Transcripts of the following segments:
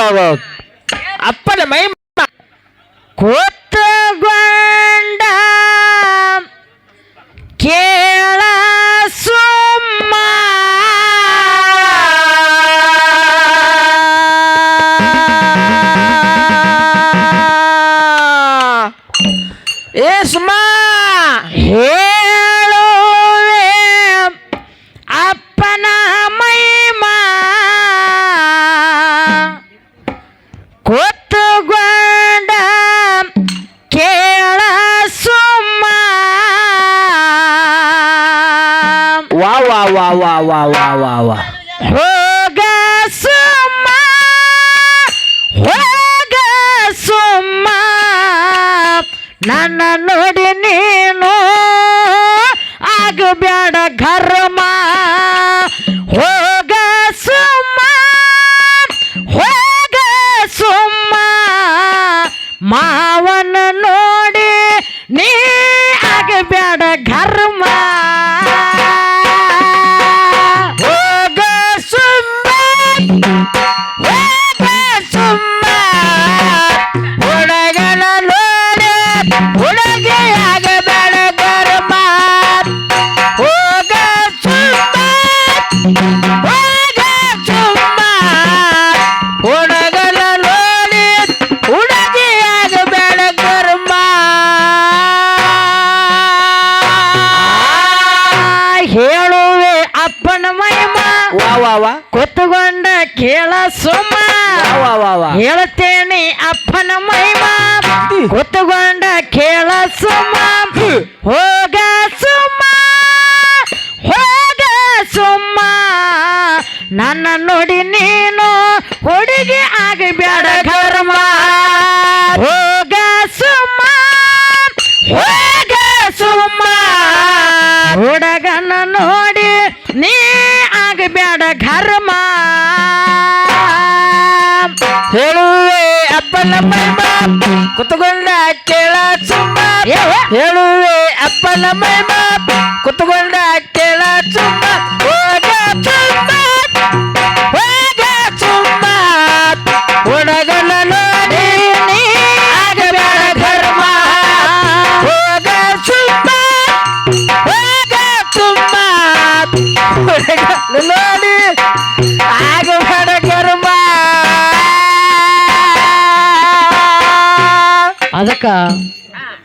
জিন্দাবাদ ವಾ ವಾ ವಾ ವಾ ವಾ ವಾ ಹೋಗ ಸುಮ್ಮ ಹೋಗ ಸುಮ್ಮ, ನನ್ನ ನೋಡಿ ನೀನು ಆಗಬೇಡ ಘರ್ಮ. ಕುತ್ಕೊಂಡ ಕೇಳ ಸುಮ್ಮ. ಹೇಳುವೆ ಅಪ್ಪನಮ್ಮ ಕುತ್ಕೊಂಡ ಕೇಳ ಸುಮ್ಮ.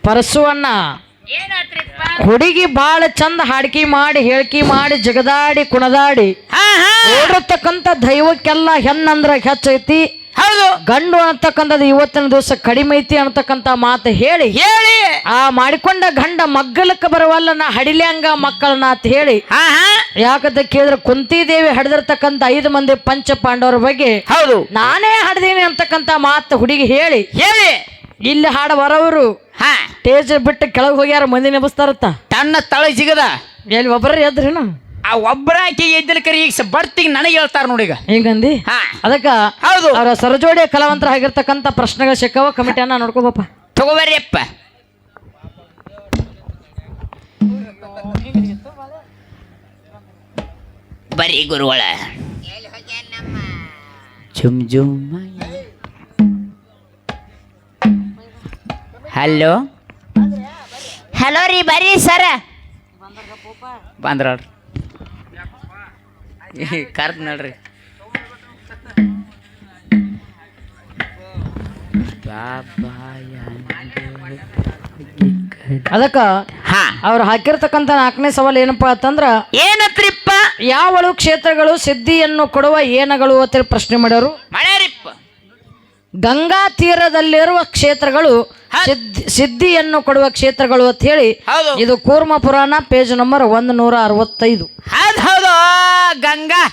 ಪರಸುವಣ್ಣ ಹುಡುಗಿ ಬಾಳ ಚಂದ ಹಾಡ್ಕಿ ಮಾಡಿ ಹೇಳ್ಕಿ ಮಾಡಿ ಜಗದಾಡಿ ಕುಣದಾಡಿ ಓಡಿರ್ತಕ್ಕಂಥ ದೈವಕ್ಕೆಲ್ಲ ಹೆಣ್ಣಂದ್ರ ಹೆಚ್ಚೈತಿ. ಹೌದು. ಗಂಡು ಅಂತಕ್ಕಂಥದ್ದು ಇವತ್ತಿನ ದಿವಸ ಕಡಿಮೆ ಐತಿ ಅಂತಕ್ಕಂಥ ಮಾತು ಹೇಳಿ. ಹೇಳಿ. ಆ ಮಾಡಿಕೊಂಡ ಗಂಡ ಮಗ್ಗಲಕ್ಕೆ ಬರವಲ್ಲ ನಾ ಹಡಿಲ್ಯಾಂಗ ಮಕ್ಕಳನ್ನ ಅಂತ ಹೇಳಿ. ಯಾಕಂತ ಕೇಳಿದ್ರೆ ಕುಂತಿದೇವಿ ಹಡಿದಿರ್ತಕ್ಕಂಥ ಐದು ಮಂದಿ ಪಂಚ ಪಾಂಡವರ ಬಗ್ಗೆ ಹೌದು. ನಾನೇ ಹಡ್ದೀನಿ ಅಂತಕ್ಕಂಥ ಮಾತು ಹುಡುಗಿ ಹೇಳಿ. ಹೇಳಿ. ಇಲ್ಲಿ ಹಾಡ ಬರೋರು ಹಾ. ಸ್ಟೇಜ್ ಬಿಟ್ಟು ಕೆಳಗೆ ಹೋಗ್ಯಾರ ಮಂದಿ ನೆಬಸ್ತಾರತ್ತ? ತನ್ನ ತಳ ಸಿಗದ. ಎಲ್ಲಿ ಒಬ್ಬರ ಎದ್ರಿನ ಆ ಒಬ್ಬರ ಆಕೆ ಎದ್ದಿನ ಕರಿ ಈಗ ಸ- ಬರ್ತಿಗೆ ನನಗೆ ಹೇಳ್ತಾರ ನೋಡಿ ಈಗ. ಹಿಂಗಂದಿ? ಹಾ. ಅದಕ್ಕ ಹೌದು. ಅವರ ಸರಜೋಡಿ ಕಲಾವಂತರ ಆಗಿರ್ತಕ್ಕಂಥ ಪ್ರಶ್ನೆಗಳು ಸಿಕ್ಕವ ಕಮಿಟಿಯನ್ನ ನೋಡ್ಕೋಬಪ್ಪ. ತಗೋಬರ್ರಿಯಪ್ಪ ಬರೀ ಗುರುವಳ ಜುಮ್ ಜುಮ್ ಹಲೋ? ಹಲೋ ರೀ ಬರ್ರಿ ಸರ. ಬಂದ್ರ ಕರ್ದ್ ನೋಡ್ರಿ. ಅದಕ್ಕ ಹಾ. ಅವ್ರು ಹಾಕಿರ್ತಕ್ಕಂಥ ನಾಲ್ಕನೇ ಸವಾಲು ಏನಪ್ಪಾ ಅಂತಂದ್ರ ಏನತ್ರಿಪ್ಪ? ಯಾವಳು ಕ್ಷೇತ್ರಗಳು ಸಿದ್ಧಿಯನ್ನು ಕೊಡುವ ಏನಗಳು ಅಂತೇಳಿ ಪ್ರಶ್ನೆ ಮಾಡ್ಯಾರು. ಗಂಗಾ ತೀರದಲ್ಲಿರುವ ಕ್ಷೇತ್ರಗಳು ಸಿದ್ಧಿಯನ್ನು ಕೊಡುವ ಕ್ಷೇತ್ರಗಳು ಅಂತ ಹೇಳಿ ಇದು ಕೂರ್ಮ ಪುರಾಣ ಪೇಜ್ ನಂಬರ್ ಒಂದು ನೂರ ಅರವತ್ತೈದು. ಹೌದು ಹೌದು. ಗಂಗಾ.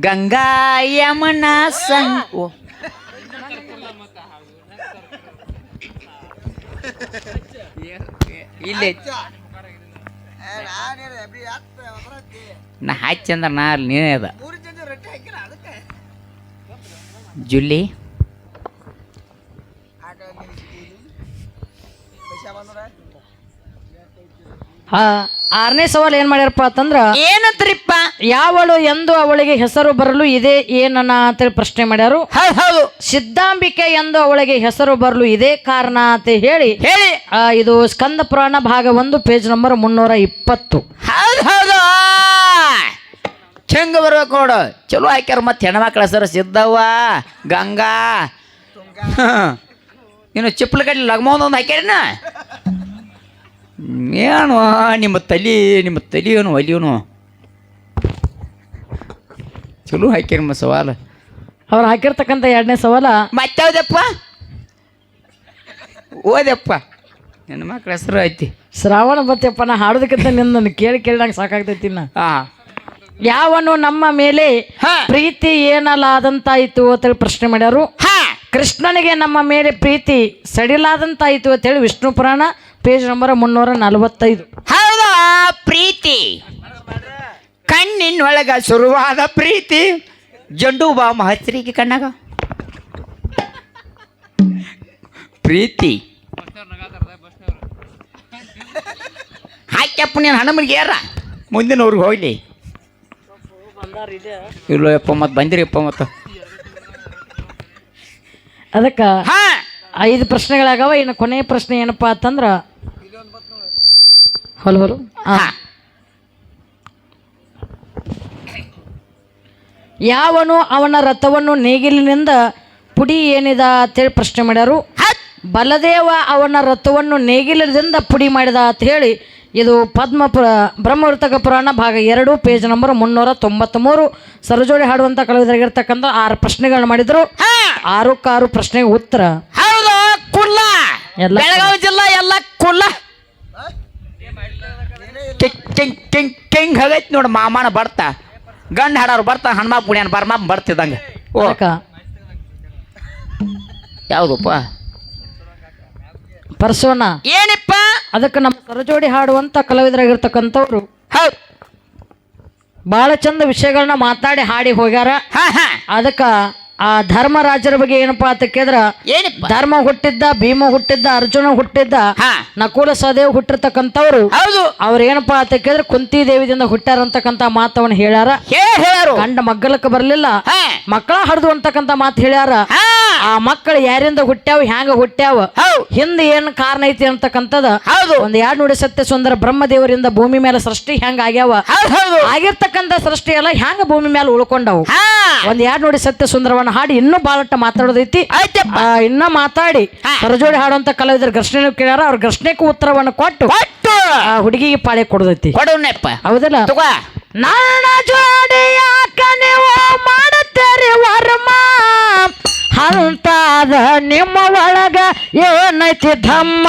ಗಂಗಾ ಯಮನ ಸಂಗ್. ಇಲ್ಲಿ. ನಾ ಹಚ್ಚಂದ್ರ ನಾ ಅಲ್ಲಿ ನೀನೇ ಅದ. ಜುಲ್ಲಿ. ಆ ಆರನೇ ಸವಾಲ್ ಏನ್ ಮಾಡ್ಯಾರಪ್ಪ ಅಂತಂದ್ರ ಏನಂತ್ರಿಪ್ಪ ಯಾವಳು ಎಂದು ಅವಳಿಗೆ ಹೆಸರು ಬರಲು ಇದೇ ಏನನ್ನ ಅಂತೇಳಿ ಪ್ರಶ್ನೆ ಮಾಡ್ಯಾರು. ಹೌದು ಹೌದು. ಸಿದ್ಧಾಂಬಿಕೆ ಎಂದು ಅವಳಿಗೆ ಹೆಸರು ಬರಲು ಇದೇ ಕಾರಣ ಅಂತ ಹೇಳಿ ಹೇಳಿ. ಇದು ಸ್ಕಂದ ಪುರಾಣ ಭಾಗ ಒಂದು ಪೇಜ್ ನಂಬರ್ ಮುನ್ನೂರ ಇಪ್ಪತ್ತು. ಹೌದು ಹೌದು. ಚೆಂಗ ಬರ್ಬೇಕು ನೋಡು. ಚಲೋ ಹಾಕ್ಯಾರ ಮತ್ತೆ ಹೆಣ್ಮಕ್ಳ ಹೆಸರು ಸಿದ್ಧವ್ವ ಗಂಗಾ. ಇನ್ನು ಚಿಪ್ಪಲ ಕಡ್ಲಿ ಲಗ್ಮೋನ್ ಒಂದು ಹಾಕ್ಯಾರೇನ ಏನು? ನಿಮ್ಮ ತಲಿ ನಿಮ್ಮ ತಲೆಯೋನು ಒಲಿಯೋನು? ಚಲೋ ಹಾಕಿ ನಿಮ್ಮ ಸವಾಲು. ಅವ್ರು ಹಾಕಿರ್ತಕ್ಕಂಥ ಎರಡನೇ ಸವಾಲ ಮತ್ತಾವ್ದಪ್ಪ ಓದಪ್ಪ. ನನ್ನ ಮಕ್ಳ ಹೆಸರು ಐತಿ. ಶ್ರಾವಣ ಬತ್ತಪ್ಪ ನಾ ಹಾಡೋದಕ್ಕಿಂತ ನಿನ್ನ ಕೇಳಿ ಕೇಳಿ ನಂಗೆ ಸಾಕಾಗ್ತೈತಿ ನಾ ಹಾಂ. ಯಾವನು ನಮ್ಮ ಮೇಲೆ ಹಾ. ಪ್ರೀತಿ ಏನಲಾದಂತಾಯಿತು ಅಂತೇಳಿ ಪ್ರಶ್ನೆ ಮಾಡ್ಯಾರು. ಹಾ. ಕೃಷ್ಣನಿಗೆ ನಮ್ಮ ಮೇಲೆ ಪ್ರೀತಿ ಸಡಿಲಾದಂತಾಯಿತು ಅಂತೇಳಿ ವಿಷ್ಣು ಪುರಾಣ ಪೇಜ್ ನಂಬರ್ ಮುನ್ನೂರ ನಲವತ್ತೈದು. ಹೌದಾ? ಪ್ರೀತಿ. ಕಣ್ಣಿನೊಳಗ ಶುರುವಾದ ಪ್ರೀತಿ. ಜಂಡು ಬಾಮ ಹಸಿರಿಗೆ ಕಣ್ಣಾಗ. ಪ್ರೀತಿ. ಹಾಕ್ಯಪ್ಪ ನೀನು ಹಣಮನಿಗೆ ಏರ ಮುಂದಿನ ಊರಿಗೆ ಹೋಗ್ಲಿ. ಇಲ್ಲೋ ಯಪ್ಪ ಮತ್ತೆ ಬಂದಿರಿಯಪ್ಪ ಮತ್ತು. ಅದಕ್ಕೆ ಹಾ. ಐದು ಪ್ರಶ್ನೆಗಳಾಗವ ಇನ್ನು ಕೊನೆಯ ಪ್ರಶ್ನೆ ಏನಪ್ಪ ಅಂತಂದ್ರ ಹೊಲ ಹೊಲು. ಹಾ. ಯಾವನು ಅವನ ರಥವನ್ನು ನೇಗಿಲಿನಿಂದ ಪುಡಿ ಏನಿದ ಅಂತೇಳಿ ಪ್ರಶ್ನೆ ಮಾಡ್ಯಾರು. ಬಲದೇವ ಅವನ ರಥವನ್ನು ನೇಗಿಲದಿಂದ ಪುಡಿ ಮಾಡಿದ ಅಂತ ಹೇಳಿ ಇದು ಪದ್ಮ ಪುರ ಬ್ರಹ್ಮವರ್ತಕ ಪುರಾಣ ಭಾಗ ಎರಡು ಪೇಜ್ ನಂಬರ್ ಮುನ್ನೂರ ತೊಂಬತ್ತ್ಮೂರು ಸರಜೋಡಿ ಹಾಡುವಂಥ ಕಲಾವಿದರಾಗಿರ್ತಕ್ಕಂಥ ಆರು ಪ್ರಶ್ನೆಗಳನ್ನ ಮಾಡಿದ್ರು. ಆರು ಕಾರು ಪ್ರಶ್ನೆಗೆ ಉತ್ತರ. ಹೌದು ಕುಲ್ಲ ಎಲ್ಲ ಬೆಳಗಾವಿ ಜಿಲ್ಲಾ ಎಲ್ಲ ಕುಲ್ಲ ಕಿಂಗ್ ಕಿಂಗ್ ಕಿಂಗ್ ಕಿಂಗ್ ಆಗೈತಿ ನೋಡು ಮಾಮಾನ ಬರ್ತಾ. ಗಂಡ ಹಾಡೋರು ಬರ್ತಾ ಹನುಮಾ ಪುಣ್ಯ ಬರ್ಮ ಬರ್ತಿದ್ದಂಗೆ. ಅದಕ್ಕ ಯಾವುದಪ್ಪ? ಪರ್ಸೋನ? ಏನಪ್ಪ? ಅದಕ್ಕೆ ನಮ್ಮ ಸರಜೋಡಿ ಹಾಡುವಂತ ಕಲಾವಿದರಾಗಿರ್ತಕ್ಕಂಥವ್ರು ಹೌದು. ಭಾಳ ಚಂದ ವಿಷಯಗಳನ್ನ ಮಾತಾಡಿ ಹಾಡಿ ಹೋಗ್ಯಾರ. ಅದಕ್ಕೆ ಆ ಧರ್ಮರಾಜರ ಬಗ್ಗೆ ಏನಪ್ಪಾ ಅಂತ ಕೇಳಿದ್ರ ಏನಿಪ್ಪ? ಧರ್ಮ ಹುಟ್ಟಿದ್ದ ಭೀಮ ಹುಟ್ಟಿದ್ದ ಅರ್ಜುನ ಹುಟ್ಟಿದ್ದ ಹಾ. ನಕುಲ ಸಹದೇವ್ ಹುಟ್ಟಿರ್ತಕ್ಕಂಥವ್ರು ಹೌದು. ಅವ್ರ ಏನಪ್ಪಾ ಅಂತ ಕೇಳಿದ್ರೆ ಕುಂತಿ ದೇವಿದಿಂದ ಹುಟ್ಟ್ಯಾರ ಅಂತಕ್ಕಂಥ ಮಾತವನ್ನ ಹೇಳ್ಯಾರ. ಹೇ ಹೇಳರು ಗಂಡ ಮಗ್ಗಲಕ್ಕೆ ಬರಲಿಲ್ಲ. ಹಾ. ಮಕ್ಕಳ ಹರಿದು ಅಂತಕ್ಕಂತ ಮಾತು ಹೇಳ್ಯಾರ. ಹಾ. ಆ ಮಕ್ಕಳು ಯಾರಿಂದ ಹುಟ್ಟ್ಯಾವ ಹ್ಯಾಂಗ ಹುಟ್ಟ್ಯಾವ? ಹಿಂದ. ಹಿಂದೆ ಏನ್ ಕಾರಣ ಐತಿ ಅಂತಕ್ಕಂಥದ? ಹೌದು. ಒಂದ್ ಎರಡು ನುಡಿ ಸತ್ಯ ಸುಂದರ ಬ್ರಹ್ಮ ದೇವರಿಂದ ಭೂಮಿ ಮೇಲೆ ಸೃಷ್ಟಿ ಹೆಂಗ ಆಗ್ಯಾವ? ಹೌದು ಹೌದು. ಆಗಿರ್ತಕ್ಕಂಥ ಸೃಷ್ಟಿ ಎಲ್ಲ ಹ್ಯಾಂಗ ಭೂಮಿ ಮೇಲೆ ಉಳ್ಕೊಂಡವು? ಹಾ. ಒಂದ್ ಎರಡು ನೋಡಿ ಸತ್ಯ ಸುಂದರವನ್ನ ಹಾಡಿ ಇನ್ನೂ ಬಾಳಟ್ಟ ಮಾತಾಡೋದೈತಿ. ಆಯ್ತಪ್ಪ. ಇನ್ನ ಮಾತಾಡಿ. ಸರಜೋಡಿ ಹಾಡುವಂತ ಕಲಾವಿದರ ಘರ್ಷಣೆ ಕೇಳ್ಯಾರ. ಅವ್ರ ಘರ್ಷಣೆಗೂ ಉತ್ತರವನ್ನು ಕೊಟ್ಟು ಕೊಟ್ಟು. ಆ ಹುಡುಗಿಗೆ ಪಾಳೆ ಕೊಡೋದೈತಿ. ಕೊಡೋಣಪ್ಪ. ಹೌದಲ್ಲ? ನನ್ನ ಜೋಡಿ ಯಾಕ ನೀವು ಮಾಡುತ್ತೀರಿ ವರ್ಮ? ಅಂತಾದ ನಿಮ್ಮ ಒಳಗ ಏನೈತಿ ಧಮ್ಮ?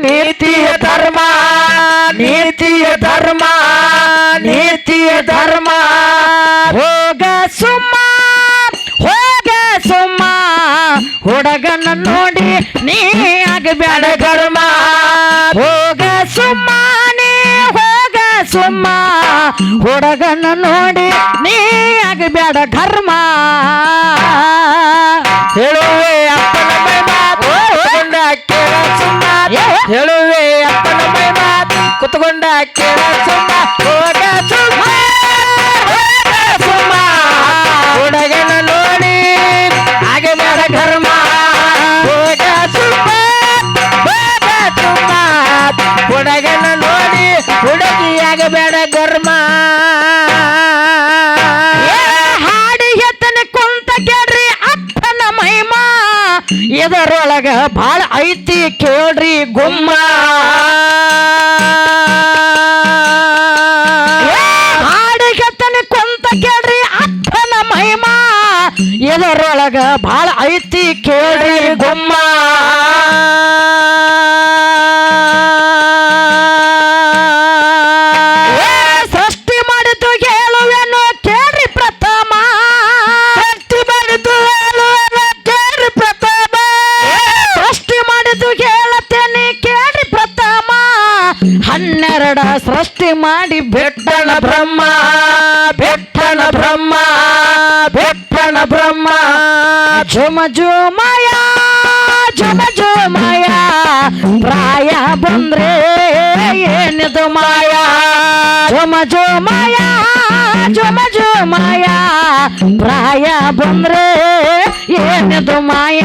ಹುಡುಗನ ನೋಡಿ ನೀ ಆಗಬೇಡ ಕರ್ಮ ಹೋಗ ಸುಮ್ಮ ನೀ ಹೋಗ ಸುಮ್ಮ. ಹುಡುಗನ ನೋಡಿ ನೀ ಆಗಬೇಡ ಕರ್ಮ ಹೇಳುವೆ ಅಪ್ಪನ ಮೈ ಮಾತು ಹೇಳುವೆ ಅಪ್ಪನ ಮೈ ಮಾತು ಕುತ್ಕೊಂಡ ಕೇಳ ಸುಮ್ಮ. கர்மா ಇದರೊಳಗ ಭಾಳ ಐತಿ ಕೇಳ್ರಿ ಗುಮ್ಮ ಹಾಡಿಗೆ ಕುಂತ ಕೇಳ್ರಿ ಅಪ್ಪನ ಮಹಿಮಾ ಇದರೊಳಗ ಭಾಳ ಐತಿ ಕೇಳ್ರಿ ಗುಮ್ಮ ಸೃಷ್ಟಿ ಮಾಡಿ ಬೆಟ್ಟಣ ಬ್ರಹ್ಮ ಬೆಟ್ಟಣ ಬ್ರಹ್ಮ ಬೆಟ್ಟಣ ಬ್ರಹ್ಮ. ಜುಮ ಜುಮಯ ಜುಮ ಜುಮಯ ಪ್ರಾಯ ಬಂದ್ರೆ ಏನಿದು ಮಾಯ? ಜುಮ ಜುಮಯ ಜುಮ ಜುಮಯ ಪ್ರಾಯ ಬಂದ್ರೆ ಏನಿದು ಮಾಯ?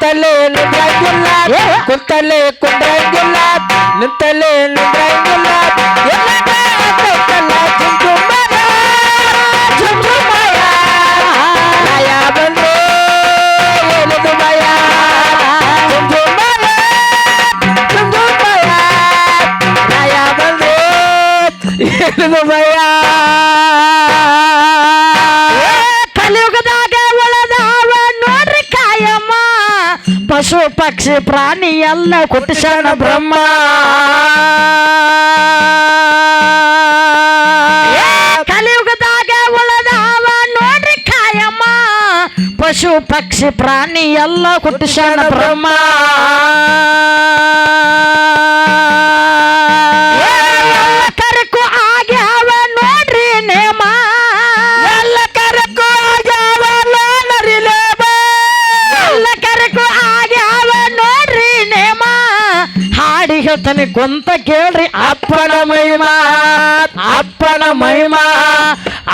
ಕುಂತಲ್ಲೇ ನಿಂದ್ರಂಗಿಲ್ಲ ಕುಂತಲ್ಲೇ ಕುಂದ್ರಂಗಿಲ್ಲ ನಿಂತಲ್ಲೇ ನಿಂದ್ರಂಗಿಲ್ಲ ಎಲ್ಲ ಕುಂತಲ್ಲ ಜುಂಜುಮ್ಮನ ಜುಂಜುಮಯ ಭಯ ಬಂದ್ರೆ ಏನಿದು ಭಯ ಜುಂಜುಮ್ಮನ ಜುಂಜುಮ್ಮಯ ಭಯ ಬಂದ್ರೆ ಏನಿದು ಭಯ ಪಶು ಪಕ್ಷಿ ಪ್ರಾಣಿ ಎಲ್ಲ ಕುಟಿಸಣ ಬ್ರಹ್ಮ ಕಲಿಯುಗದಾಗ ಉಳದಾವ ನೋಡ್ರಿ ಕಾಯಮ್ಮ. ಪಶು ಪಕ್ಷಿ ಪ್ರಾಣಿ ಎಲ್ಲ ಕುಟಿಸಣ ಬ್ರಹ್ಮ ಹೇಳ್ತಾನೆ ಕೊಂತ ಕೇಳ್ರಿ, ಅಪ್ಪನ ಮಹಿಮಾ ಅಪ್ಪನ ಮಹಿಮಾ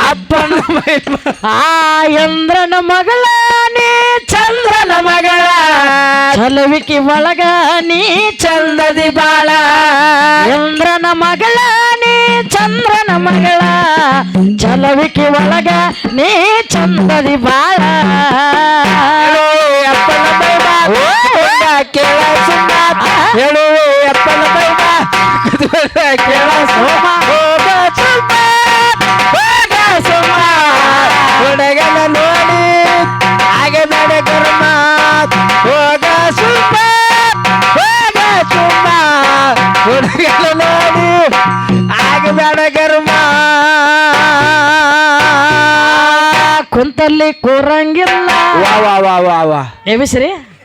ಅಪ್ಪನ ಮಹಿಮಾ. ಆ ಇಂದ್ರನ ಮಗಳ ನೀ, ಚಂದ್ರನ ಮಗಳ. ಚಲವಿಕೆ ಒಳಗ ನೀ, ಚಂದದಿ ಬಾಳ. ಇಂದ್ರನ ಮಗಳ ನೀ, ಚಂದ್ರನ ಮಗಳ. ಚಲವಿಕೆ ಒಳಗ ನೀ, ಚಂದದಿ ಬಾಳ. ಅಪ್ಪನ ಬೈಬ ಕುತ್ಕೊಂಡ ಕೇಳ ಸುಮ್ಮ ಹೇಳುವೆ ಕುತ್ಕೊಂಡ ಕೇಳ ಸುಮ್ಮ ಹೋಗ ಸುಮ್ಮ ಹೋಗ ಸುಮ್ಮ ಹುಡುಗನ ನೋಡಿ ಹಾಗೆ ಬೇಡ ಕರ್ಮ. ಹೋಗ ಸುಮ್ಮ ಹೋಗ ಸುಮ್ಮ ಹುಡುಗನ ನೋಡಿ ಹಾಗೆ ಬೇಡ ಕರ್ಮ. ಕುಂತಲ್ಲಿ ಕೂರಂಗಿಲ್ಲ. ವಾ ವಾ ವಾ ವಾ ವಾ.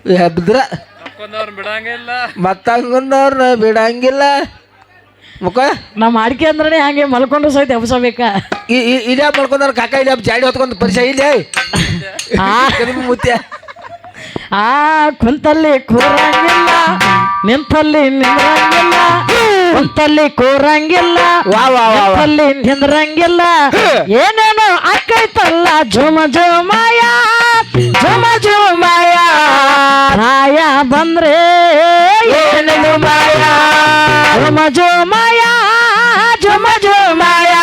ಎಬಿಸ್ರಿ ಬಿಡಂಗಿಲ್ಲ. ಮತ್ತಂಗನ್ನವ್ರನ್ನ ಬಿಡಂಗಿಲ್ಲ. ಮುಖ? ನಮ್ಮ ಅಡಿಕೆ ಅಂದ್ರೆ ಹಂಗೆ ಮಲ್ಕೊಂಡ್ರು ಸಹಿತ ಎಬ್ಸಬೇಕ. ಇದೇ ಮಲ್ಕೊಂಡ್ರ ಕಾಕ ಇದ ಜಾಡಿ ಹೊತ್ಕೊಂಡು ಪರಿಚಯ ಇಲ್ಲೇ ಮುತ್ಯ. ಆ ಕುಂತಲ್ಲಿ ಕೂರಂಗಿಲ್ಲ ನಿಂತಲ್ಲಿ ನಿಂದ್ರಂಗಿಲ್ಲ ಕುಂತಲ್ಲಿ ಕೂರಂಗಿಲ್ಲ ವಾ ವಾ ನಿಂದ್ರಂಗಿಲ್ಲ ಏನೇನೋ ಅಕ್ಕೈತಲ್ಲ ಜುಮ ಜುಮಾಯ ಜುಮ ಜುಮಾಯ ರಾಯ ಬಂದ್ರೆ ಏನು ಮಾಯ? ಜುಮ ಜುಮಾಯ ಜುಮ ಜುಮಾಯ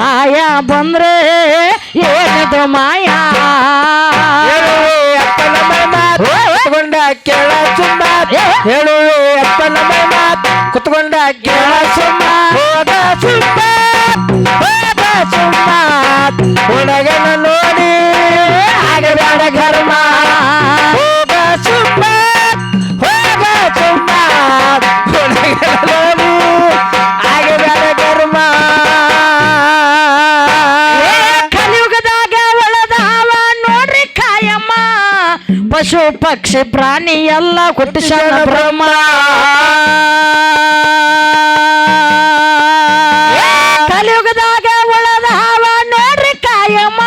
ರಾಯ ಬಂದ್ರೆ ಏನದು ಮಾಯಾ? ಕುತ್ಕೊಂಡ ಕೇಳ ಸುಮ್ಮ ಹೇಳು ಅಪ್ಪನ ಮಾತ್ ಕುತ್ಕೊಂಡ ಕೇಳ ಸುಮ್ಮ ಹೋದ ಸುಮ್ಮ ಹೋದ ಸುಮ್ಮ ಪಕ್ಷಿ ಪ್ರಾಣಿ ಎಲ್ಲ ಕುಟಿಸಣ ಬ್ರಹ್ಮ. ಕಲಿಯುಗದಾಗ ಉಳದ ಹಾವ ನೋಡ್ರಿ ಕಾಯಮ್ಮ.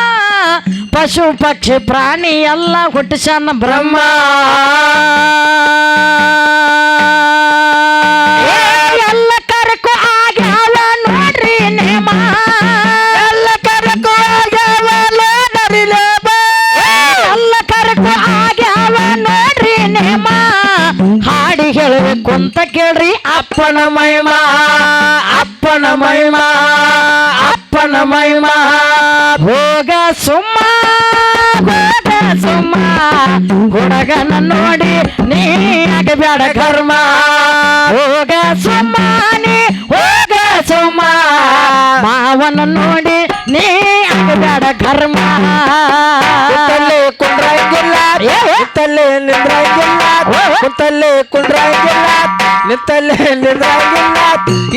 ಪಶು ಪಕ್ಷಿ ಪ್ರಾಣಿ ಎಲ್ಲ ಹುಟ್ಟಿಸನ ಬ್ರಹ್ಮ. ಎಲ್ಲ ಅಪ್ಪನ ಮಹಿಮಾ ಅಪ್ಪನ ಮಹಿಮಾ ಅಪ್ಪನ ಮಹಿಮಾ. ಹೋಗ ಸುಮ್ಮ ಹೋಗ ಸುಮ್ಮ. ಹುಡುಗನ ನೋಡಿ ನೀ ಬೇಡ ಕರ್ಮ. ಹೋಗ ಸುಮ್ಮ ನೀ ಹೋಗ ಸುಮ್ಮ. ಮಾವನ ನೋಡಿ ನೀ ಆಗಬೇಡ ಕರ್ಮ. ತಲೆ ಕುಂಡ್ರಂಗಿಲ್ಲ ತಲೆ ನಿಂದ್ರಂಗಿಲ್ಲ ಓ, ಕುಂಡ್ರಾಗಿಲ್ಲ ನಿಂತಲ್ಲೇ ನಿಂದ್ರಾಗಿಲ್ಲ.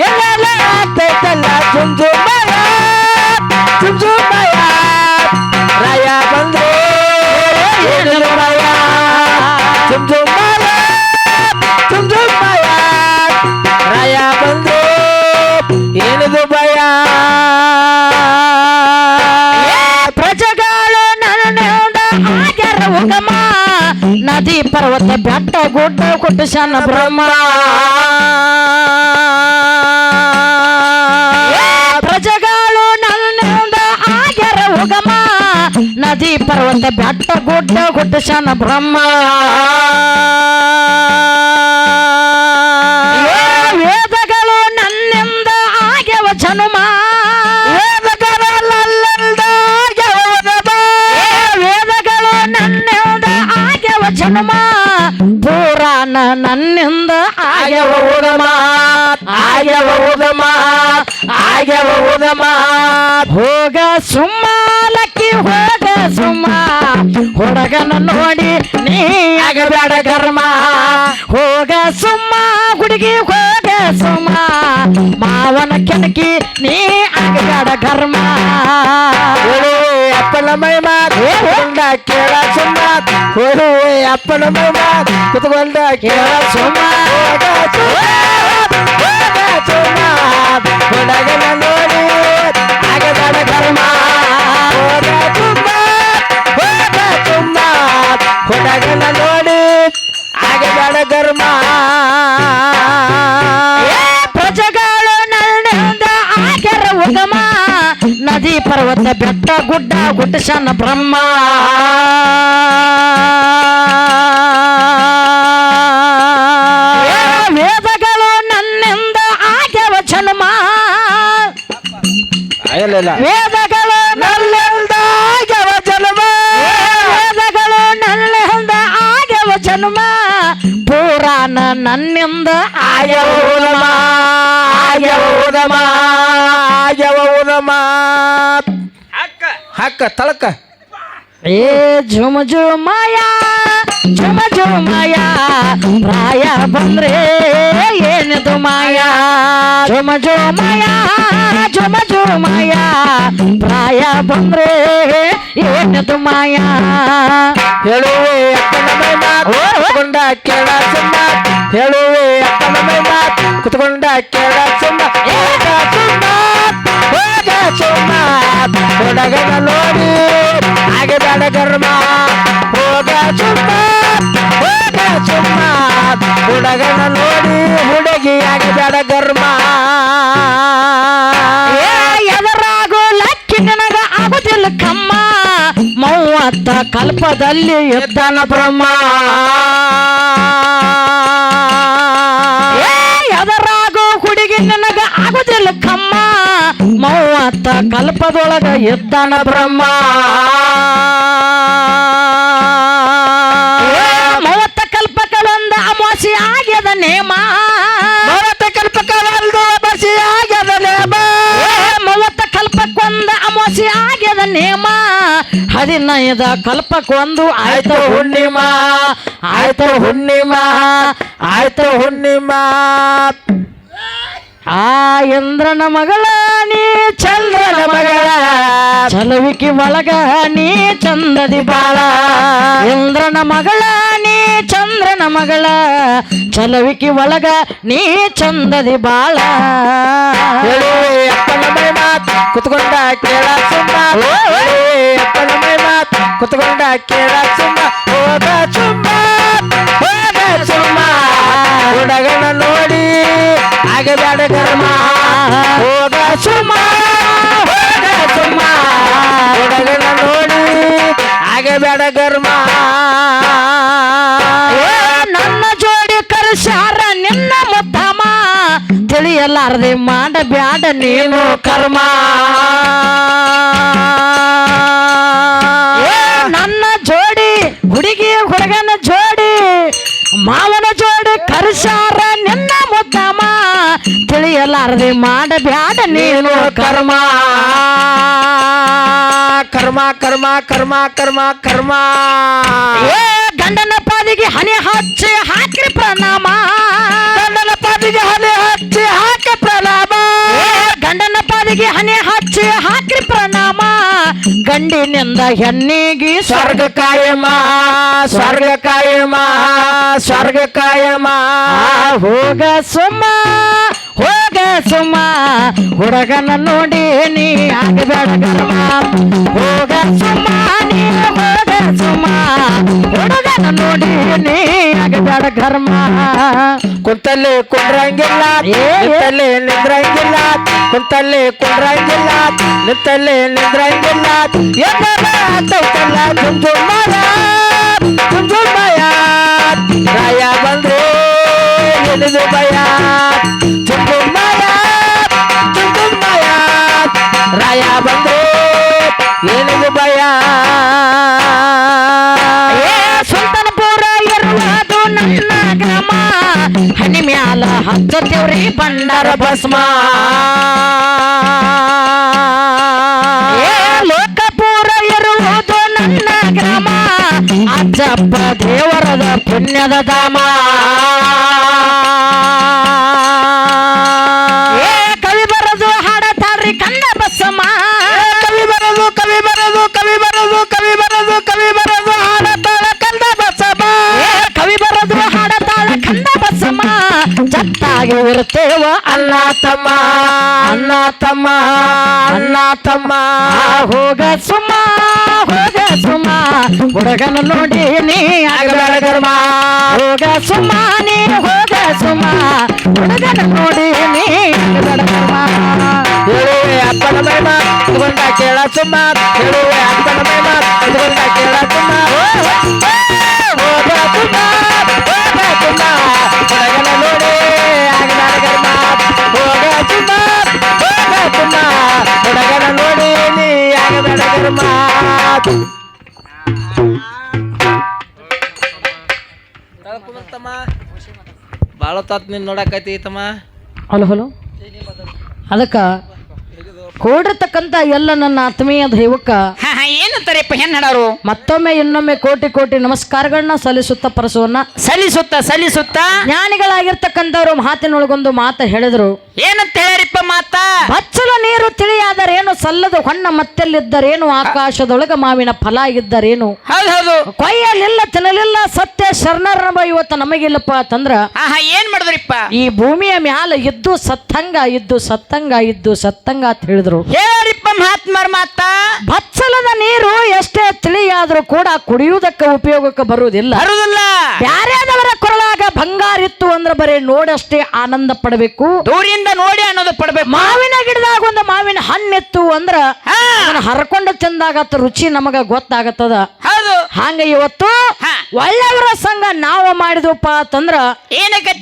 ಎಲ್ಲ ಆಗ್ತೈತಲ್ಲ ಜುಮ್ ಜುಮ್ಮಯ ಗುಡ್ಡ ಕುಟ್ಟುಶನ ಬ್ರಹ್ಮ ಪ್ರಜೆಗಳು ನನ್ನಿಂದ ಆಗ್ಯರ ಉಗಮ. ನದಿ ಪರ್ವತ ಬೆಟ್ಟ ಗುಡ್ಡ ಕುಟ್ಟುಶನ ಬ್ರಹ್ಮ. ನನ್ನಿಂದ ಆಗ್ಯವ ಉಗಮ ಆಗ್ಯವ ಉಗಮ ಆಗ್ಯವ ಉಗಮ ಹೋಗ ಸುಮ್ಮ ಲಕ್ಕಿ ಹೋಗ ಸುಮ್ಮ. ಹುಡುಗನ ನೋಡಿ ನೀ ಆಗಬೇಡ ಕರ್ಮ ಹೋಗ ಸುಮ್ಮ, ಹುಡುಗಿ, ಹೋಗ ಸುಮ್ಮ. ಮಾವನ ಕೆಣಕಿ ನೀ ಆಗಬೇಡ ಕರ್ಮ ಅಪ್ಪನ ಮೈ ಮಾತ್ ಕುತ್ಕೊಂಡ ಕೇಳ ಸುಮ್ಮ ಹೋಳುವೆ ಅಪ್ಪನ ಕುತ್ಕೊಂಡ ಕೇಳ ಸುಮ್ಮ, ನದಿ ಪರ್ವತ ಬೆಟ್ಟ ಗುಡ್ಡ ಗುಡ್ಡಶನ ಬ್ರಹ್ಮ. ವೇದಗಳು ನನ್ನಿಂದ ಆಗ್ಯವ ಜನ್ಮ. ವೇದಗಳು ನನ್ನಿಂದ ಆಗ್ಯವ ಜನ್ಮ. ವೇದಗಳು ನನ್ನಿಂದ ಆಗ್ಯವ ಜನ್ಮ. ಪುರಾಣ ನನ್ನಿಂದ ಆಯವ ಉದಮ ಆಗ್ಯವ ಉದಮ ಆಗ್ಯವ ಉದಮ. ಹಕ್ಕ ತಳಕ. ಏ ಝುಮ ಝುಮಯ ಝುಮ ಝುಮಯ ಪ್ರಾಯ ಬಂದ್ರೆ ಏನಿದು ಮಾಯ? ಝುಮ ಝುಮಯ ಝುಮ ಝುಮಯ ಪ್ರಾಯ ಬಂದ್ರೆ ಏನಿದು ಮಾಯ? ಹೇಳುವೆ ಅಪ್ಪನ ಮೈ ಮಾತು ಕುತ್ಕೊಂಡ ಕೇಳ ಹೇಳುವೆ ಕುತ್ಕೊಂಡ ಕೇಳ ಸುಮ್ಮ ಏಕ ಸುಮ್ಮ ಹೋಗ ಸುಮ್ಮ. ಹುಡುಗನ ನೋಡಿ, ಹಾಗೆ ಬೇಡ ಕರ್ಮ. ಹೋಗ ಸುಮ್ಮ ಹೋಗ ಸುಮ್ಮ. ಹುಡುಗನ ನೋಡಿ, ಹುಡುಗಿ, ಹಾಗೆ ಬೇಡ ಕರ್ಮ. ಲಕ್ಕಿ ನನಗ ಆಗುದಿಲ್ಲ ಕಮ್ಮ. ಮೂವತ್ತ ಕಲ್ಪದಲ್ಲಿ ಎದ್ದಾನ ಬ್ರಹ್ಮ. ಮೂವತ್ತ ಕಲ್ಪದೊಳಗ ಎದ್ದಾನ ಬ್ರಹ್ಮ. ಮೂವತ್ತ ಕಲ್ಪಗಳೊಂದ ಅಮಾಸಿ ಆಗ್ಯದ ನೇಮ. ಮೂವತ್ತ ಕಲ್ಪಕವಲ್ದು ಅಮಾಸಿ ಆಗ್ಯದ ನೇಮ. ಏ ಮೂವತ್ತ ಕಲ್ಪಕ್ಕೊಂದ ಅಮಾಸಿ ಆಗ್ಯದ ನೇಮ. ಹದಿನೈದ ಕಲ್ಪಕ್ಕೊಂದು ಆಯ್ತು ಹುಣ್ಣಿಮಾ. ಆಯ್ತು ಹುಣ್ಣಿಮಾ. ಆಯ್ತು ಹುಣ್ಣಿಮಾ. ಆ ಇಂದ್ರನ ಮಗಳ ನೀ ಚಂದ್ರನ ಮಗಳ. ಚಲವಿಕೆ ಒಳಗ ನೀ ಚಂದದಿ ಬಾಳ. ಇಂದ್ರನ ಮಗಳ ನೀ ಚಂದ್ರನ ಮಗಳ. ಚಲವಿಕೆ ಒಳಗ ನೀ ಚಂದದಿ ಬಾಳ. ಅಪ್ಪನ ಮೈ ಮಾತ್ ಕುತ್ಕೊಂಡ ಕೇಳ ಸುಮ್ಮ. ಅಪ್ಪನ ಮೈ ಮಾತ್ ಕುತ್ಕೊಂಡ ಕೇಳ ಸುಮ್ಮ. ಹೋದ ಸುಮ್ಮ ಹೋದ ಸುಮ್ಮ. ಹುಡುಗನ ನೋಡಿ ಹಾಗೆ ಬೇಡ ಕರ್ಮ ಹೋಗ ಸುಮ ಹೋಗ ಸುಮ್ಮ. ಹುಡುಗನ ನೋಡಿ ಹಾಗೆ ಬೇಡ ಕರ್ಮ ನನ್ನ ಜೋಡಿ ಕರೆಸ್ಯಾರ ನಿನ್ನ ಮುತ್ತಮ್ಮ. ತಿಳಿಯಲಾರದೆ ಮಾಡಬ್ಯಾಡ ನೀನು ಕರ್ಮ. ತಿಳಿಯಲಾರದೆ ಮಾಡಬ್ಯಾಡ ನೀನು ಕರ್ಮ. ಕರ್ಮ ಕರ್ಮ ಕರ್ಮ ಕರ್ಮ ಕರ್ಮ. ಏ ಗಂಡನ ಪಾದಿಗೆ ಹನಿ ಹಚ್ಚಿ ಹಾಕಿ ಪ್ರಣಾಮ. ಗಂಡನ ಪಾದಿಗೆ ಹನಿ ಹಚ್ಚಿ ಹಾಕಿ ಪ್ರಣಾಮ. ಗಂಡನ ಪಾದಿಗೆ ಹನಿ ಹಚ್ಚಿ ಹಾಕಿ ಪ್ರಣಾಮ. ಗಂಡಿನಿಂದ ಹೆಣ್ಣಿಗೆ ಸ್ವರ್ಗ ಕಾಯಮ ಸ್ವರ್ಗ ಕಾಯಮ ಸ್ವರ್ಗ ಕಾಯಮ. ಹೋಗ ಸುಮ್ಮ. ಹೋಗ ಸುಮ್ಮ ಹುಡುಗನ ನೋಡಿ ನೀ ಆಗಬೇಡ ಗರ್ಮ ಹೋಗ ಸುಮ್ಮ ನೀ ಹೋಗ ಸುಮ್ಮ ಹುಡುಗನ ನೋಡಿ ನೀ ಆಗಬೇಡ ಘರ್ಮ ಕುಂತಲ್ಲಿ ಕುಂಡ್ರಂಗಿಲ್ಲ ಏ, ಏ. ನಿಂತಲ್ಲಿ ನಿಂದ್ರಂಗಿಲ್ಲ ಕುಂತಲ್ಲಿ ಕುಂಡ್ರಂಗಿಲ್ಲ ನಿಂತಲ್ಲಿ ನಿಂದ್ರಂಗಿಲ್ಲ. ಎಲ್ಲರ ತೈತಲ್ಲ ಜುಂಜುಮ್ಮಯ ಜುಂಜುಮ್ಮಯ ರಾಯ ಬಂದ್ರೆ ಎಲ್ಲಿದು ಭಯ. ಏನಿದು ಭಯ? ಸುಲ್ತಾನಪುರ ನನ್ನ ಗ್ರಾಮ. ಮ್ಯಾಲ ಹಚ್ಚತ್ತೇವ್ರಿ ಬಂಡಾರ ಭಸ್ಮ. ಲೋಕಪುರ ಇರುವುದು ನನ್ನ ಗ್ರಾಮ. ಅಜ್ಜಪ್ಪ ದೇವರದ ಪುಣ್ಯದ ಧಾಮ. ಜಟ್ಟಾಗಿ ಇರ್ತೇವ ಅಣ್ಣ ತಮ್ಮ. ಅಣ್ಣ ತಮ್ಮ. ಅಣ್ಣ ತಮ್ಮ. ಹೋಗ ಸುಮ್ಮ ಹೋಗ ಸುಮ್ಮ. ಹುಡುಗನ ನೋಡಿ ನೀ ಆಗಬೇಡ ಗರ್ಮ ಹೋಗ ಸುಮ್ಮ ನೀ ಹೋಗ ಸುಮ್ಮ. ಹುಡುಗನ ನೋಡಿ ನೀ ಆಗಬೇಡ ಗರ್ಮ ಹೇಳುವೆ ಅಪ್ಪನ ಮೈಮ ಕೇಳ ಸುಮ್ಮ. ಹೇಳುವೆ ಭಾಳ ತಾತ್ ನೀನ್ ನೋಡಕೈತಿ ತಮ್ಮ? Hello hello. ಅದಕ್ಕೆ ಕೂಡಿರ್ತಕ್ಕಂಥ ಎಲ್ಲ ನನ್ನ ಆತ್ಮೀಯ ದೈವಕ್ಕ ಏನಂತಾರಪ್ಪ ಹೆಣ್ಣು ಮತ್ತೊಮ್ಮೆ ಇನ್ನೊಮ್ಮೆ ಕೋಟಿ ಕೋಟಿ ನಮಸ್ಕಾರಗಳನ್ನ ಸಲ್ಲಿಸುತ್ತ ಪರಸುವನ್ನ ಸಲ್ಲಿಸುತ್ತ ಸಲ್ಲಿಸುತ್ತ? ಜ್ಞಾನಿಗಳಾಗಿರ್ತಕ್ಕಂಥವ್ರು ಮಾತಿನೊಳಗೊಂದು ಮಾತು ಹೇಳಿದ್ರು. ಏನಂತ ಹೇಳಿರಿಪ್ಪ ಮಾತಾ? ಬಚ್ಚಲ ತಿಳಿಯಾದರೇನು ಸಲ್ಲದು ಹೊಣ್ಣ ಮತ್ತೆಲ್ಲಿದ್ದರೇನು? ಆಕಾಶದೊಳಗ ಮಾವಿನ ಫಲ ಇದ್ದರೇನು? ಹೌದು ಹೌದು. ಕೊಯ್ಯಲಿಲ್ಲ ತಿನ್ನಲಿಲ್ಲ ಸತ್ಯ ಶರಣರ ಇವತ್ತು ನಮಗಿಲ್ಲಪ್ಪ ಅಂತಂದ್ರ ಆಹಾ ಏನ್ ಮಾಡಿದ್ರಿಪ್ಪ? ಈ ಭೂಮಿಯ ಮ್ಯಾಲ ಇದ್ದು ಸತ್ತಂಗ ಇದ್ದು ಸತ್ತಂಗ ಇದ್ದು ಸತ್ತಂಗ ಅಂತ ಹೇಳಿದ್ರು. ಹೇಳಿಪ್ಪ ಮಹಾತ್ಮರ ಮಾತ. ಬಚ್ಚಲದ ನೀರು ಎಷ್ಟೇ ತಿಳಿಯಾದ್ರೂ ಕೂಡ ಕುಡಿಯುವುದಕ್ಕೆ ಉಪಯೋಗಕ್ಕೆ ಬರುವುದಿಲ್ಲ. ಬರುವುದಿಲ್ಲ ಬ್ಯಾರ್ಯಾದವರ ಕೊರಳಾಗ ಬಂಗಾರಿತ್ತು ಅಂದ್ರೆ ಬರೀ ನೋಡಷ್ಟೇ ಆನಂದ ಪಡಬೇಕು. ದೂರಿಂದ ನೋಡಿ ಅನ್ನೋದು ಪಡಬೇಕು. ಮಾವಿನ ಗಿಡದಾಗ ಒಂದು ಮಾವಿನ ಹಣ್ಣಿತ್ತು ಅಂದ್ರ ಹರ್ಕೊಂಡು ತಿಂದಾಗತ್ತ ರುಚಿ ನಮಗ ಗೊತ್ತಾಗತ್ತದ. ಹೌದು. ಹಂಗ ಇವತ್ತು. ಒಳ್ಳೆಯವರ ಸಂಘ ನಾವು ಮಾಡಿದ್ವಪ್ಪ ಅಂತಂದ್ರ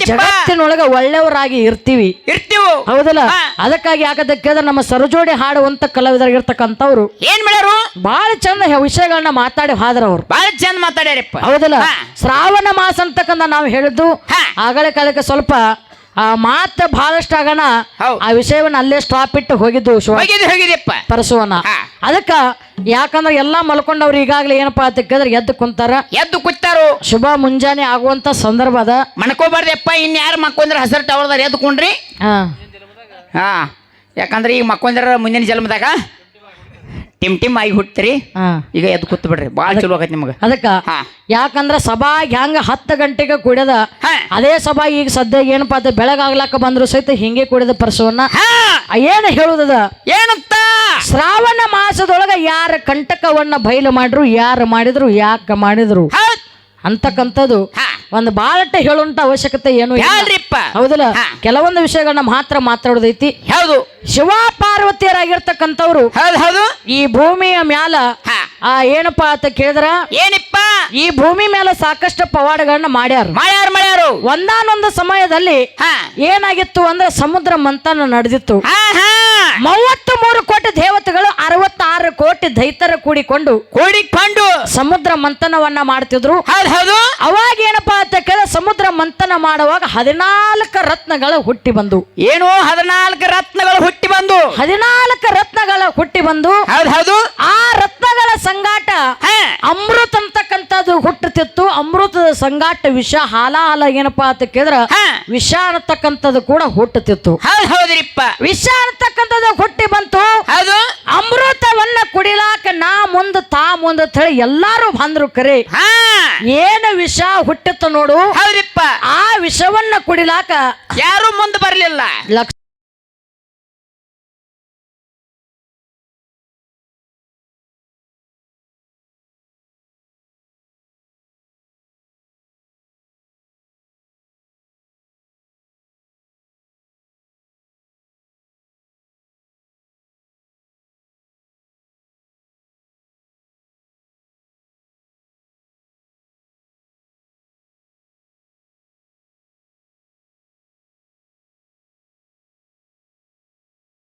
ಜಗತ್ತಿನೊಳಗ ಒಳ್ಳೆಯವರಾಗಿ ಇರ್ತೀವಿ. ಇರ್ತೀವಿ. ಹೌದಲ್ಲ? ಅದಕ್ಕಾಗಿ ಯಾಕದ ಕೇಳಿದ್ರೆ ನಮ್ಮ ಸರಜೋಡಿ ಹಾಡುವಂತ ಕಲಾವಿದರಾಗಿರ್ತಕ್ಕಂಥವ್ರು ಏನ್ ಮಾಡ್ಯಾರು? ಬಹಳ ಚಂದ ವಿಷಯಗಳನ್ನ ಮಾತಾಡಿ ಹಾದ್ರ ಅವ್ರು ಬಹಳ ಚಂದ ಮಾತಾಡ್ಯಾರಪ್ಪ. ಹೌದಲ್ಲ. ಶ್ರಾವಣ ಮಾಸ ಅಂತಕ್ಕಂಥ ನಾವು ಹೇಳಿದ್ದು. ಆಗಲೇ ಕಾಲಕ್ಕೆ ಸ್ವಲ್ಪ ಆ ಮಾತು ಬಹಳಷ್ಟು ಆಗೋಣ. ಆ ವಿಷಯವನ್ನ ಅಲ್ಲೇ ಸ್ಟಾಪ್ ಇಟ್ಟು ಹೋಗಿದ್ದು ಶಿವ. ಹೋಗಿದೆಪ್ಪ ಪರಸುವನ. ಅದಕ್ಕ ಯಾಕಂದ್ರೆ ಎಲ್ಲಾ ಮಲ್ಕೊಂಡವ್ರು ಈಗಾಗಲೇ ಏನಪ್ಪಾ ಅಂತ ಕೇಳಿದ್ರೆ ಎದ್ದು ಕುಂತಾರ. ಎದ್ದು ಕುತ್ತಾರು ಶುಭ ಮುಂಜಾನೆ ಆಗುವಂತ ಸಂದರ್ಭ ಅದ. ಮಣ್ಕೋಬಾರ್ದಪ್ಪ ಇನ್ಯಾರು ಯಾರು ಹಸಿರು ಹಸರು ಟವರ್ದಾರ ಎದ್ಕೊಂಡ್ರಿ ಹಾ. ಹಾ. ಯಾಕಂದ್ರೆ ಈಗ ಮಕ್ಕೊಂದ್ರ ಮುಂದಿನ ಜನ್ಮದಾಗ ಟಿಮ್ ಟಿಮ್ ಆಗಿ ಹುಟ್ಟ್ರಿ ಈಗ ಎದ್ದು ಕೂತ್ ಬಿಡ್ರಿ. ಭಾಳ ಚಲೋ ಆಗತ್ತೆ ನಿಮಗೆ. ಅದಕ್ಕ ಹಾ. ಯಾಕಂದ್ರ ಸಭಾ ಹೆಂಗ ಹತ್ತು ಗಂಟೆಗೆ ಕುಡಿಯದ ಹಾ. ಅದೇ ಸಭಾ ಈಗ ಸದ್ಯ ಏನಪ್ಪಾ ಅದ ಬೆಳಗಾಗ್ಲಾಕ ಬಂದ್ರು ಸಹಿತ ಹಿಂಗೆ ಕುಡಿದ ಪರಸವನ್ನ. ಹಾ. ಏನು ಹೇಳುದದ? ಏನಂತ? ಶ್ರಾವಣ ಮಾಸದೊಳಗ ಯಾರ ಕಂಟಕವನ್ನ ಬಯಲು ಮಾಡ್ರು ಯಾರು ಮಾಡಿದ್ರು ಯಾಕ ಮಾಡಿದ್ರು? ಹೌದ್. ಅಂತಕ್ಕಂಥದ್ದು ಹಾ. ಒಂದು ಬಾಳಟ್ಟ ಹೇಳುವಂತ ಅವಶ್ಯಕತೆ ಏನು. ಹೇಳ್ರಿಪ್ಪ. ಹೌದಲ್ಲ? ಕೆಲವೊಂದು ವಿಷಯಗಳನ್ನ ಮಾತ್ರ ಮಾತಾಡೋದೈತಿ. ಹೌದು. ಶಿವ ಪಾರ್ವತಿಯರಾಗಿರ್ತಕ್ಕಂಥವ್ರು ಹೌದು ಹೌದು. ಈ ಭೂಮಿಯ ಮ್ಯಾಲ ಆ ಏನಪ್ಪಾ ಅಂತ ಕೇಳಿದ್ರ? ಏನಿಪ್ಪ? ಈ ಭೂಮಿ ಮೇಲೆ ಸಾಕಷ್ಟು ಪವಾಡಗಳನ್ನ ಮಾಡ್ಯಾರ. ಮಾಡ್ಯಾರ ಮಾಡ್ಯಾರು. ಒಂದಾನೊಂದು ಸಮಯದಲ್ಲಿ ಏನಾಗಿತ್ತು ಅಂದ್ರೆ ಸಮುದ್ರ ಮಂಥನ ನಡೆದಿತ್ತು. ಮೂವತ್ತು ಮೂರು ಕೋಟಿ ದೇವತೆಗಳು ಅರವತ್ತಾರು ಕೋಟಿ ದೈತರ ಕೂಡಿಕೊಂಡು ಕೂಡಿಕೊಂಡು ಸಮುದ್ರ ಮಂಥನವನ್ನ ಮಾಡ್ತಿದ್ರು. ಹೌದು ಅವಾಗ ಏನಪ್ಪಾ ಅಂತ ಕೇಳಿದ್ರೆ ಸಮುದ್ರ ಮಂಥನ ಮಾಡುವಾಗ ಹದಿನಾಲ್ಕು ರತ್ನಗಳು ಹುಟ್ಟಿ ಬಂದು. ಏನು ಹದಿನಾಲ್ಕು ರತ್ನಗಳು ಹುಟ್ಟಿ ಬಂದು? ಹದಿನಾಲ್ಕು ರತ್ನಗಳ ಹುಟ್ಟಿ ಬಂದು. ಹೌದು ಹೌದು. ಆ ರತ್ನಗಳ ಸಂಗಾಟ ಅಮೃತ ಅಂತಕ್ಕಂಥದ್ದು ಹುಟ್ಟುತ್ತಿತ್ತು. ಅಮೃತದ ಸಂಗಾಟ ವಿಷ ಹಾಲ ಹಾಲ ಏನಪ್ಪಾ ಅಂತ ಕೇಳಿದ್ರ. ವಿಷ ಅನ್ನತಕ್ಕಂಥದ್ದು ಕೂಡ ಹುಟ್ಟುತ್ತಿತ್ತು. ಹೌದು ಹೌದ್ರಿಪ್ಪ. ವಿಷ ಅನ್ನತಕ್ಕಂಥದ್ದು ಹುಟ್ಟಿ ಬಂತು. ಹೌದು. ಅಮೃತವನ್ನ ಕುಡಿಲಾಕ ನಾ ಮುಂದ ತಾ ಮುಂದ ಹೇಳಿ ಎಲ್ಲಾರು ಬಂದ್ರು ಕರೆ. ಏನು ವಿಷ ಹುಟ್ಟಿತ್ತು ನೋಡು. ಹೌದ್ರಿಪ್ಪ. ಆ ವಿಷವನ್ನ ಕುಡಿಲಾಕ ಯಾರು ಮುಂದೆ ಬರ್ಲಿಲ್ಲ. ಲಕ್ಷ